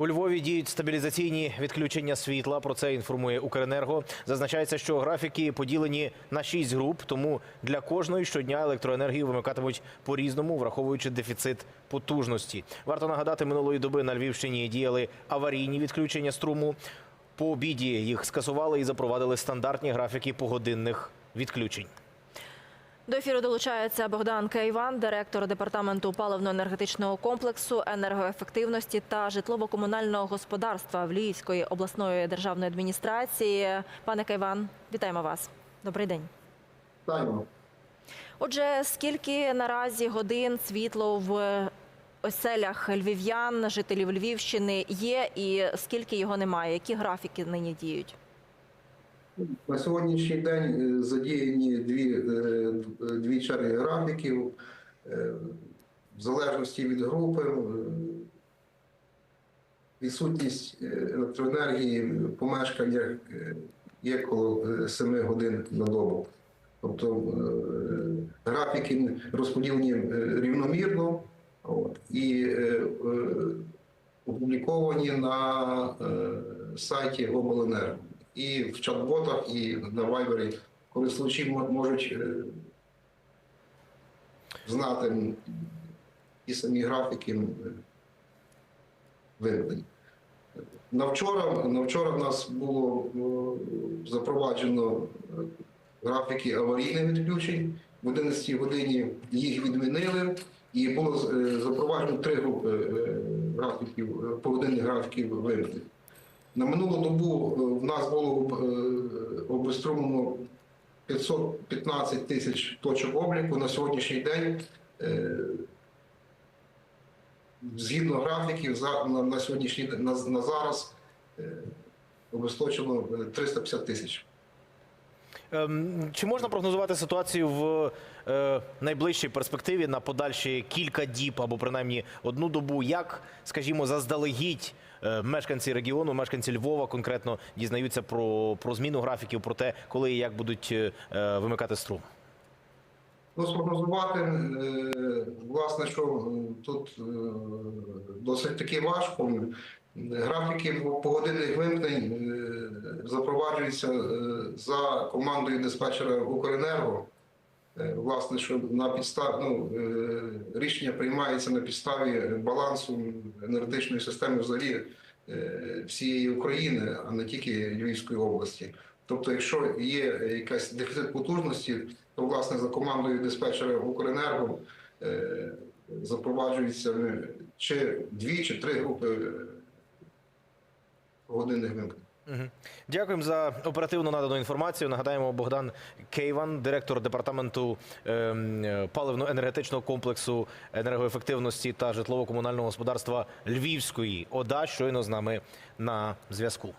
У Львові діють стабілізаційні відключення світла. Про це інформує Укренерго. Зазначається, що графіки поділені на шість груп, тому для кожної щодня електроенергію вимикатимуть по-різному, враховуючи дефіцит потужності. Варто нагадати, минулої доби на Львівщині діяли аварійні відключення струму. По обіді їх скасували і запровадили стандартні графіки погодинних відключень. До ефіру долучається Богдан Кейван, директор департаменту паливно-енергетичного комплексу, енергоефективності та житлово-комунального господарства Львівської обласної державної адміністрації. Пане Кейван, вітаємо вас. Добрий день. Вітаємо. Отже, скільки наразі годин світло в оселях львів'ян, жителів Львівщини є, і скільки його немає? Які графіки нині діють? На сьогоднішній день е, задіяні дві, е, дві черги графіків. Е, В залежності від групи, відсутність електроенергії в помешканнях є коло 7 годин на добу. Тобто графіки розподілені рівномірно і опубліковані на сайті обленерго. І в чат-ботах, і на вайбері користувачі мо- можуть е, знати ті самі графіки м, виведені. На вчора, в нас було е, запроваджено е, графіки аварійних відключень. В 11 годині їх відмінили, і було е, запроваджено три групи е, графіків, е, погодинних графіків вимкнень. На минулу добу е, в нас було обеструмлено 515 тисяч точок обліку. На сьогоднішній день, е, згідно графіків, на, сьогоднішній на, на зараз е, обесточено е, 350 тисяч. Ем, Чи можна прогнозувати ситуацію в е, найближчій перспективі на подальші кілька діб або принаймні одну добу? Як, скажімо, заздалегідь е, мешканці регіону, мешканці Львова конкретно дізнаються про, про зміну графіків, про те, коли і як будуть е, вимикати струм? Ну, спрогнозувати, власне, що тут досить таки важко. Графіки погодинних вимкнень е, запроваджуються е, за командою диспетчера Укренерго. Е, Власне, що на підставі ну, рішення приймається на підставі балансу енергетичної системи взагалі всієї України, а не тільки Львівської області. Тобто, якщо є якась дефіцит потужності, то власне за командою диспетчера Укренерго запроваджуються е, чи дві, чи три групи годинних вимкнень. Дякуємо за оперативно надану інформацію. Нагадаємо, Богдан Кейван, директор департаменту ем, паливно-енергетичного комплексу енергоефективності та житлово-комунального господарства Львівської ОДА, щойно з нами на зв'язку.